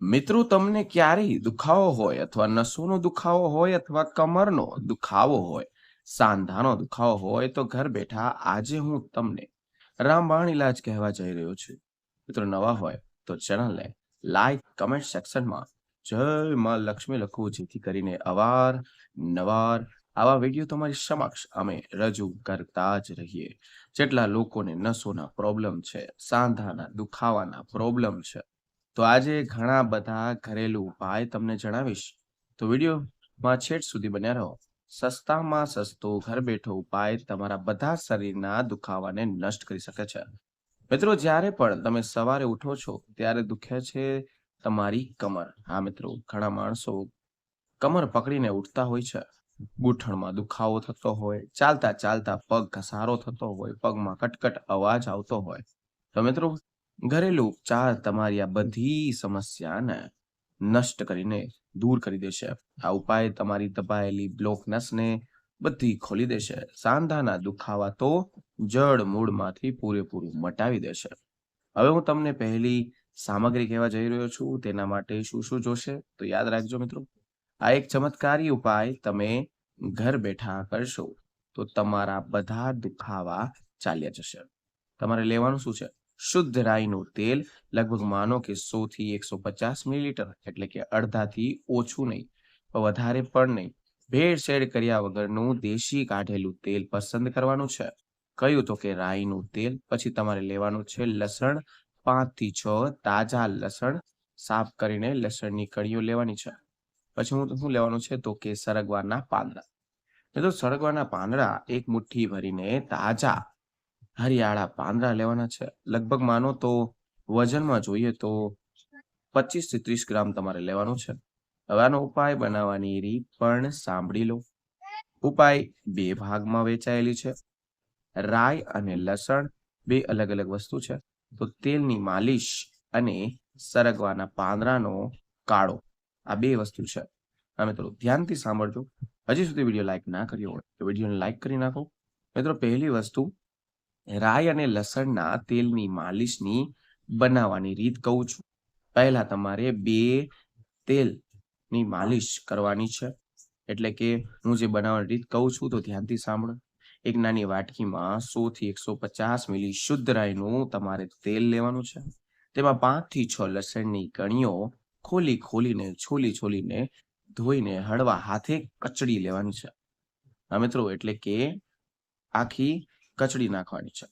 મિત્રો, તમને ક્યારેય દુખાવો હોય અથવા નસોનો દુખાવો હોય અથવા કમરનો દુખાવો હોય, સાંધાનો દુખાવો હોય, તો ઘર બેઠા આજે હું તમને રામબાણ ઇલાજ કહેવા જઈ રહ્યો છું. મિત્રો, નવા હોય તો ચેનલને લાઈક, કમેન્ટ સેક્શનમાં જય માં લક્ષ્મી લખવું, જેથી કરીને અવાર નવાર આવા વીડિયો તમારી સમક્ષ અમે રજૂ કરતા જ રહીએ. જેટલા લોકોને નસોના પ્રોબ્લેમ છે, સાંધાના દુખાવાના પ્રોબ્લેમ છે તો આજે ઘણા બધા ઘરેલું ઉપાય તમને જણાવીશ. તો વિડીયોમાં છેટ સુધી બન્યા રહો. સસ્તામાં સસ્તો ઘર બેઠો ઉપાય તમારા બધા શરીરના દુખાવાને નષ્ટ કરી શકે છે. મિત્રો, જ્યારે પણ તમે સવારે ઉઠો છો, ત્યારે દુખે છે તમારી કમર. હા, મિત્રો, ઘણા માણસો કમર પકડીને ઉઠતા હોય છે. ગૂંઠણમાં દુખાવો થતો હોય, ચાલતા ચાલતા પગ ઘસારો થતો હોય, પગમાં કટકટ અવાજ આવતો હોય. તો મિત્રો ઘરેલું ઉપચાર તમારી આ બધી સમસ્યાને નષ્ટ કરીને દૂર કરી દેશે. આ ઉપાય તમારી દબાયેલી બ્લોક નસને બધી ખોલી દેશે. સાંધાના દુખાવા તો જડ મૂળમાંથી પૂરેપૂરું મટાવી દેશે. હવે હું તમને પહેલી સામગ્રી કહેવા જઈ રહ્યો છું, તેના માટે શું શું જોશે તો યાદ રાખજો મિત્રો. આ એક ચમત્કારી ઉપાય તમે ઘર બેઠા કરશો તો તમારા બધા દુખાવા ચાલ્યા જશે. તમારે લેવાનું શું છે? શુદ્ધ રાઈનું તેલ લગભગ માનો કે સો થી એકસો પચાસ મિલીલીટર, એટલે કે અડધાથી ઓછું નહીં વધારે પણ નહીં. ભેળસેળ કર્યા વગરનું દેશી કાઢેલું તેલ પસંદ કરવાનું છે. કયું તો કે રાઈનું તેલ, પછી તમારે લેવાનું છે લસણ પાંચથી છ તાજા લસણ, સાફ કરીને લસણની કળીઓ લેવાની છે. પછી હું શું લેવાનું છે? તો કે સરગવાના પાંદડા. તો સરગવાના પાંદડા એક મુઠ્ઠી ભરીને તાજા હરિયાળા પાંદડા લેવાના છે. લગભગ માનો તો વજનમાં જોઈએ તો પચીસથી ત્રીસ ગ્રામ તમારે લેવાનું છે. હવે આનો ઉપાય બનાવવાની રીત પણ સાંભળી લો. ઉપાય બે ભાગમાં વેચાયેલી છે. રાઈ અને લસણ બે અલગ અલગ વસ્તુ છે. તો તેલની માલિશ અને સરગવાના પાંદડાનો કાળો આ બે વસ્તુ છે. આ મિત્રો ધ્યાનથી સાંભળજો. હજી સુધી વીડિયો લાઈક ના કર્યો હોય તો વિડીયોને લાઈક કરી નાખો. મિત્રો, પહેલી વસ્તુ રાઈ અને લસણના તેલની માલિશની બનાવવાની રીત કહું છું. પહેલા તમારે બે તેલની માલિશ કરવાની છે. એટલે કે હું જે બનાવવાની રીત કહું છું તો ધ્યાનથી સાંભળો. એક નાની વાટકીમાં સો થી એકસો પચાસ મિલી શુદ્ધ રાઈનું તમારે તેલ લેવાનું છે. તેમાં પાંચથી છ લસણની કણીઓ ખોલી ખોલીને, છોલી છોલીને ધોઈને હળવા હાથે કચડી લેવાની છે. મિત્રો, એટલે કે આખી કચડી નાખવાની છે.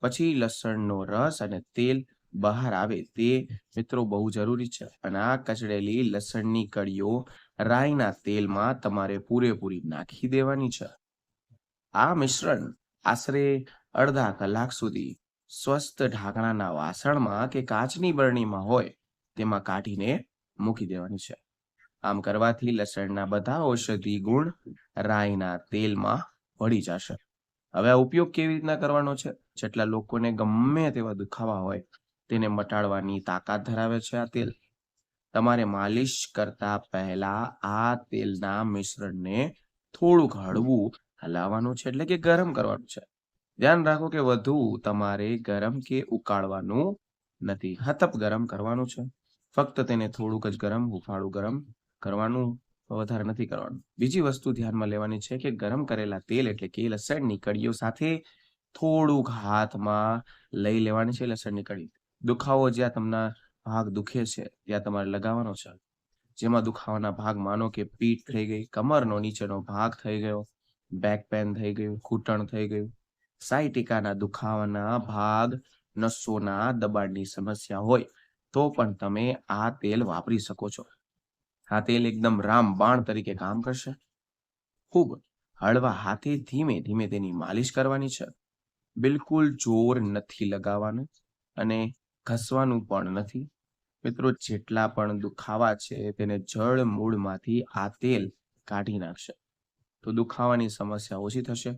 પછી લસણનો રસ અને તેલ બહાર આવે તે મિત્રો બહુ જરૂરી છે. અને આ કચડેલી લસણની કળીઓ રાઈના તેલમાં તમારે પૂરેપૂરી નાખી દેવાની છે. આ મિશ્રણ આશરે અડધા કલાક સુધી સ્વસ્થ ઢાંકણાના વાસણમાં કે કાચની બરણીમાં હોય તેમાં કાઢીને મૂકી દેવાની છે. આમ કરવાથી લસણના બધા ઔષધિ ગુણ રાઈના તેલમાં ભળી જશે. હવે આ ઉપયોગ કેવી રીતના કરવાનો છે? જેટલા લોકોને ગમે તેવા દુખાવા હોય, તેને મટાડવાની તાકાત ધરાવે છે આ તેલ. તમારે માલિશ કરતા પહેલા આ તેલના મિશ્રણને થોડુંક હળવું હલાવવાનું છે એટલે કે ગરમ કરવાનું છે. ધ્યાન રાખો કે વધુ તમારે ગરમ કે ઉકાળવાનું નથી. હતપ ગરમ કરવાનું છે. ફક્ત તેને થોડુંક જ ગરમ, હુફાળું ગરમ કરવાનું વધારે નથી કરવાનું. બીજી વસ્તુ ધ્યાનમાં લેવાની છે કે ગરમ કરેલા તેલ એટલે કે લસણની કળીઓ સાથે થોડુંક હાથમાં લઈ લેવાની છે લસણની કળી. દુખાવો જ્યાં તમને ભાગ દુખે છે, ત્યાં તમારે લગાવવાનો છે. જેમાં દુખાવાના ભાગ માનો કે પીઠ થઈ ગઈ, કમરનો નીચેનો ભાગ થઈ ગયો, બેક પેન થઈ ગયું, ઘૂંટણ થઈ ગયું. સાયટિકાના દુખાવાના ભાગ, નસોના દબાણની સમસ્યા હોય તો પણ તમે આ તેલ વાપરી શકો છો. આ તેલ એકદમ રામબાણ તરીકે કામ કરશે. ખૂબ હળવા હાથે ધીમે ધીમે તેની માલિશ કરવાની છે. બિલકુલ જોર નથી લગાવવાનું અને ઘસવાનું પણ નથી. મિત્રો, જેટલા પણ દુખાવા છે તેને જળ મૂળમાંથી આ તેલ કાઢી નાખશે. તો દુખાવાની સમસ્યા ઓછી થશે.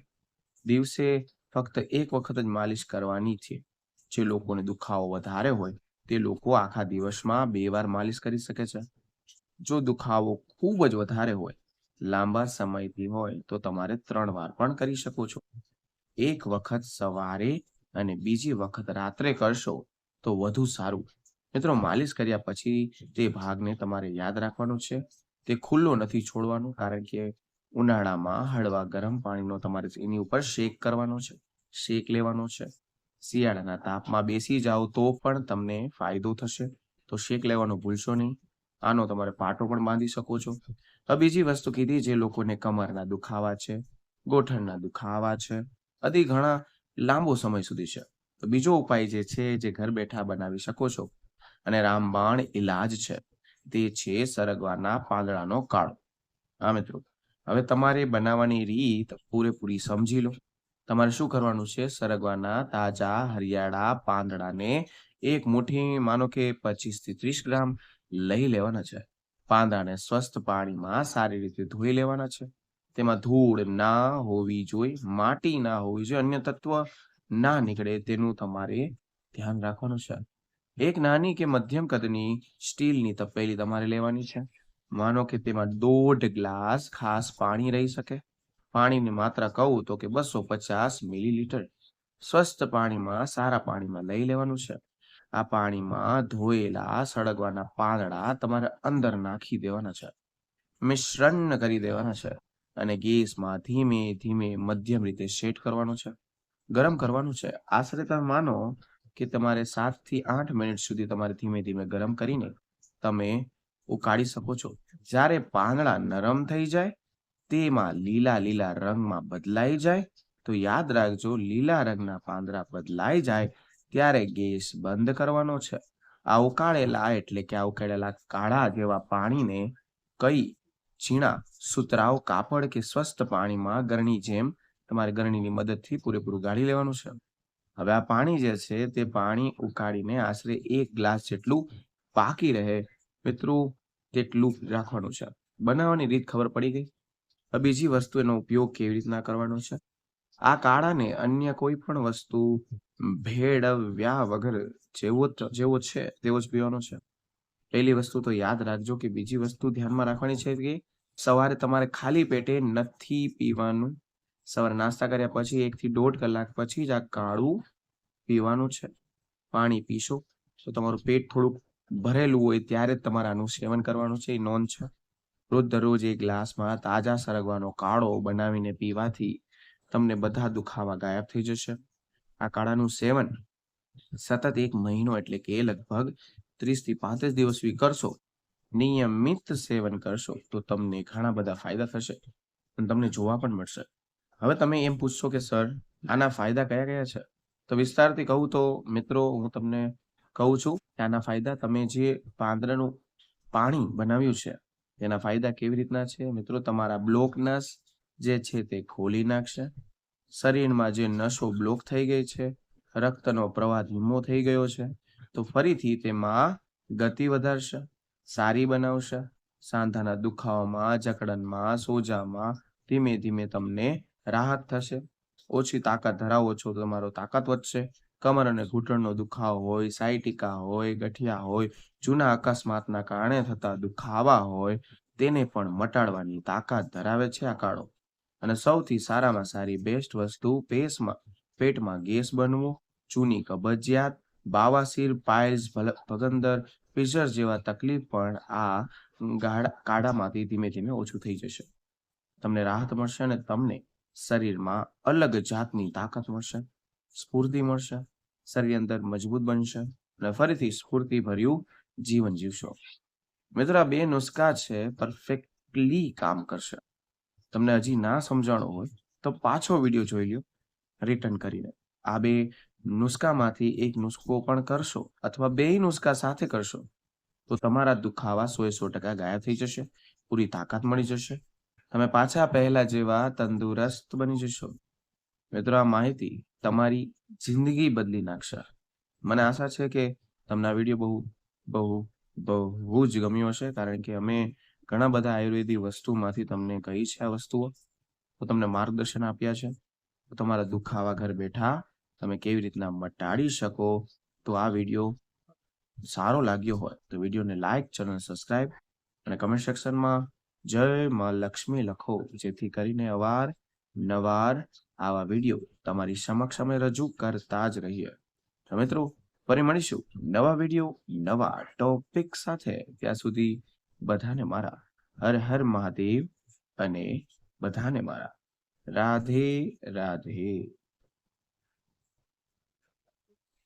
દિવસે ફક્ત એક વખત જ માલિશ કરવાની છે. જે લોકોને દુખાવો વધારે હોય તે લોકો આખા દિવસમાં બે વાર માલિશ કરી શકે છે. જો દુખાવો ખૂબ જ વધારે હોય, લાંબા સમયથી હોય, તો તમારે ત્રણ વાર પણ કરી શકો છો. એક વખત સવારે અને બીજી વખત રાત્રે કરશો તો વધુ સારું. મિત્રો, માલિશ કર્યા પછી તે ભાગને તમારે યાદ રાખવાનો છે, તે ખુલ્લો નથી છોડવાનો, કારણ કે ઉનાળામાં હળવા ગરમ પાણીનો તમારે એની ઉપર શેક કરવાનો છે, શેક લેવાનો છે. શિયાળાના તાપમાં બેસી જાઓ તો પણ તમને ફાયદો થશે. તો શેક લેવાનું ભૂલશો નહીં. આનો તમારે પાટો પણ બાંધી શકો છો. હવે બીજી વસ્તુ કીધી જે લોકોને કમરના દુખાવા છે, ગોઠણના દુખાવા છે, અતિ ઘણા લાંબો સમય સુધી છે. તો બીજો ઉપાય જે છે જે ઘર બેઠા બનાવી શકો છો, અને રામબાણ ઇલાજ છે, તે છે સરગવાના પાંદડાનો કાળો. હા, મિત્રો? હવે તમારે બનાવવાની રીત પૂરેપૂરી સમજી લો. તમારે શું કરવાનું છે? સરગવાના તાજા હરિયાળા પાંદડાને એક મુઠ્ઠી, માનો કે પચીસથી ત્રીસ ગ્રામ લઈ લેવાના છે. પાંદાને સ્વસ્થ પાણીમાં સારી રીતે ધોઈ લેવાના છે. તેમાં ધૂળ ના હોવી જોઈએ, માટી ના હોવી જોઈએ, અન્ય તત્વ ના નીકળે તેનું તમારે ધ્યાન રાખવાનું છે. એક નાની કે મધ્યમ કદની સ્ટીલની તપેલી તમારે લેવાની છે. માનો કે તેમાં દોઢ ગ્લાસ ખાસ પાણી રહી શકે. પાણીની માત્રા કહું તો કે બસો પચાસ મિલીલીટર. સ્વસ્થ પાણીમાં સારા પાણીમાં લઈ લેવાનું છે. આ પાણીમાં ધોયેલા સળગવાના પાંદડા તમારે અંદર નાખી દેવાના છે. મિશ્રણ કરી દેવાના છે અને ગેસમાં ધીમે ધીમે મધ્યમ રીતે સેટ કરવાનો છે. ગરમ કરવાનું છે. આશરે તમે માનો કે તમારે સાતથી આઠ મિનિટ સુધી તમારે ધીમે ધીમે ગરમ કરીને તમે ઉકાળી શકો છો. જ્યારે પાંદડા નરમ થઈ જાય, તેમાં લીલા લીલા રંગમાં બદલાઈ જાય, તો યાદ રાખજો લીલા રંગના પાંદડા બદલાઈ જાય ત્યારે ગેસ બંધ કરવાનો છે. આ ઉકાળેલા એટલે કે આ ઉકાળેલા કાળા જેવા પાણીને કઈ ઝીણા સુતરાવ કાપડ કે સ્વસ્થ પાણીમાં ગરણી જેમ તમારે ગરણીની મદદથી પૂરેપૂરું ગાળી લેવાનું છે. હવે આ પાણી જે છે તે પાણી ઉકાળીને આશરે એક ગ્લાસ જેટલું પાકી રહે મિત્રો તેટલું રાખવાનું છે. બનાવવાની રીત ખબર પડી ગઈ? બીજી વસ્તુ એનો ઉપયોગ કેવી રીતના કરવાનો છે? આ કાળાને અન્ય કોઈ પણ વસ્તુ ભેળવ્યા વગર જેવો જેવો છે, તેવો જ પીવાનો છે. પહેલી વસ્તુ તો યાદ રાખજો કે બીજી વસ્તુ ધ્યાનમાં રાખવાની છે કે સવારે તમારે ખાલી પેટે નથી પીવાનું. સવારે નાસ્તા કર્યા પછી એક થી દોઢ કલાક પછી જ આ કાળું પીવાનું છે. પાણી પીશો તો તમારું પેટ થોડુંક ભરેલું હોય ત્યારે જ તમારે આનું સેવન કરવાનું છે. એ નોંધ છે. રોજ દરરોજ એક ગ્લાસમાં તાજા સરગવાનો કાળો બનાવીને પીવાથી તમને બધા દુખાવા ગાયબ થઈ જશે. આ કાળાનું સેવન સતત એક મહિનો એટલે કે લગભગ ત્રીસથી પાંત્રીસ દિવસ સુધી કરશો, નિયમિત સેવન કરશો, તો તમને ઘણા બધા ફાયદા થશે અને તમને જોવા પણ મળશે. હવે તમે એમ પૂછશો કે, સર, આના ફાયદા કયા કયા છે? તો વિસ્તારથી કહું તો, મિત્રો, હું તમને કહું છું કે આના ફાયદા તમે જે પાંદડાનું પાણી બનાવ્યું છે તેના ફાયદા કેવી રીતના છે? મિત્રો, તમારા બ્લોક નસ જે છે તે ખોલી નાખશે. શરીરમાં જે નસો બ્લોક થઈ ગઈ છે, રક્તનો પ્રવાહ ધીમો થઈ ગયો છે, તો ફરીથી તેમાં ગતિ વધારશે, સારી બનાવશે. સાંધાના દુખાવામાં, જકડનમાં, સોજામાં ધીમે ધીમે તમને રાહત થશે. ઓછી તાકાત ધરાવો છો તો તમારો તાકાત વધશે. કમર અને ઘૂંટણનો દુખાવો હોય, સાયટિકા હોય, ગઠિયા હોય, જૂના અકસ્માતના કારણે થતા દુખાવા હોય, તેને પણ મટાડવાની તાકાત ધરાવે છે આ કાળો. અને સૌથી સારામાં સારી બેસ્ટ વસ્તુ પેસમાં, પેટમાં ગેસ બનવો, ચૂની કબજિયાત, બાવાસીર પાઇલ્સ ભગંદર ફિશર જેવા તકલીફ પણ આ કાઢામાંથી ધીમે ધીમે ઓછું થઈ જશે. તમને રાહત મળશે અને તમને શરીરમાં અલગ જાતની તાકાત મળશે, સ્ફૂર્તિ મળશે શરીર અંદર મજબૂત બનશે અને ફરીથી સ્ફૂર્તિ ભર્યું જીવન જીવશો. મિત્રો બે નુસ્ખા છે પરફેક્ટલી કામ કરશે. તમને હજી ના સમજાણો હોય, તો પાછો વીડિયો જોઈ લો રિટર્ન કરીને. આ બે નુસ્ખામાંથી એક નુસ્ખો પણ કરશો અથવા બે નુસ્ખા સાથે કરશો, તો તમારા દુખાવા સો સો ટકા ગાયબ થઈ જશે, પૂરી તાકાત મળી જશે. તમે પાછા પહેલા જેવા તંદુરસ્ત બની જશો. મિત્રો, આ માહિતી તમારી જિંદગી બદલી નાખશે. મને આશા છે કે તમને આ વીડિયો બહુ બહુ બહુ જ ગમ્યો હશે, કારણ કે અમે ઘણા બધા આયુર્વેદિક વસ્તુમાંથી તમને કહી છે આ વસ્તુઓ. તો તમને માર્ગદર્શન આપ્યા છે. તો તમારા દુખાવા ઘર બેઠા તમે કેવી રીતના મટાડી શકો? તો આ વીડિયો સારો લાગ્યો હોય તો વિડીયોને લાઈક, ચેનલ સબસ્ક્રાઇબ અને કમેન્ટ સેક્શનમાં જય માં લક્ષ્મી લખો, જેથી કરીને અવાર નવાર આવા વીડિયો તમારી સમક્ષ અમે રજૂ કરતા જ રહીએ. તો મિત્રો, ફરી મળીશું નવા વીડિયો, નવા ટોપિક સાથે. ત્યાં સુધી બધાને મારા. હર હર મહાદેવ અને બધાને મારા. રાધે રાધે.